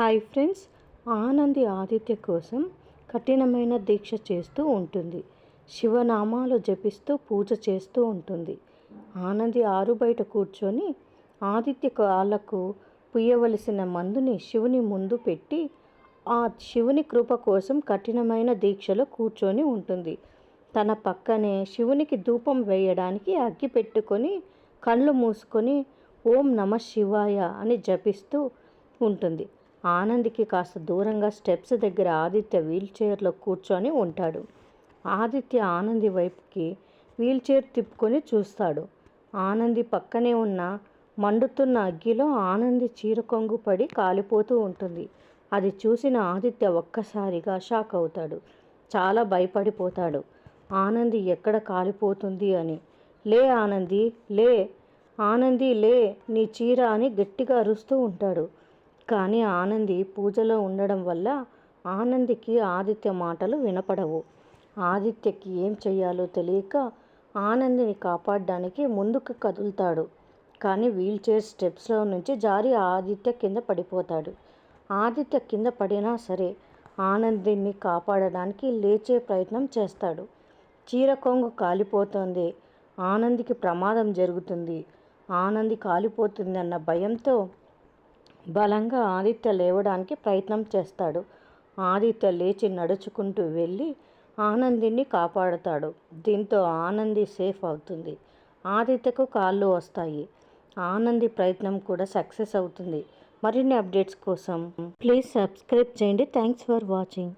Hi friends Anandi Aditya కోసం కఠినమైన దీక్ష చేస్తూ ఉంటుంది. శివనామాలు జపిస్తూ పూజ చేస్తూ ఉంటుంది. ఆనంది ఆరు బయట కూర్చొని ఆదిత్య కాళ్ళకు పుయ్యవలసిన మందుని శివుని ముందు పెట్టి ఆ శివుని కృప కోసం కఠినమైన దీక్షలో కూర్చొని ఉంటుంది. తన పక్కనే శివునికి ధూపం వేయడానికి అగ్గి పెట్టుకొని కళ్ళు మూసుకొని ఓం నమ శివాయ అని జపిస్తూ ఉంటుంది. ఆనంద్కి కాస్త దూరంగా స్టెప్స్ దగ్గర ఆదిత్య వీల్ చైర్లో కూర్చొని ఉంటాడు. ఆదిత్య ఆనంది వైపుకి వీల్ చైర్ తిప్పుకొని చూస్తాడు. ఆనంది పక్కనే ఉన్న మండుతున్న అగ్గిలో ఆనంది చీర కొంగు పడి కాలిపోతూ ఉంటుంది. అది చూసిన ఆదిత్య ఒక్కసారిగా షాక్ అవుతాడు. చాలా భయపడిపోతాడు. ఆనంది ఎక్కడ కాలిపోతుంది అని. లే ఆనంది లే. ఆనంది లే నీ చీర అని గట్టిగా అరుస్తూ ఉంటాడు. కానీ ఆనంది పూజలో ఉండడం వల్ల ఆనందికి ఆదిత్య మాటలు వినపడవు. ఆదిత్యకి ఏం చేయాలో తెలియక ఆనందిని కాపాడడానికి ముందుకు కదులుతాడు. కానీ వీల్ చైర్ స్టెప్స్లో నుంచి జారి ఆదిత్య కింద పడిపోతాడు. ఆదిత్య కింద పడినా సరే ఆనందిని కాపాడడానికి లేచే ప్రయత్నం చేస్తాడు. చీర కొంగు కాలిపోతుంది. ఆనందికి ప్రమాదం జరుగుతుంది. ఆనంది కాలిపోతుంది అన్న భయంతో బలంగా ఆదిత్య లేవడానికి ప్రయత్నం చేస్తాడు. ఆదిత్య లేచి నడుచుకుంటూ వెళ్ళి ఆనందిని కాపాడుతాడు. దీంతో ఆనంది సేఫ్ అవుతుంది. ఆదిత్యకు కాళ్ళు వస్తాయి. ఆనంది ప్రయత్నం కూడా సక్సెస్ అవుతుంది. మరిన్ని అప్డేట్స్ కోసం ప్లీజ్ సబ్స్క్రైబ్ చేయండి. Thanks for watching.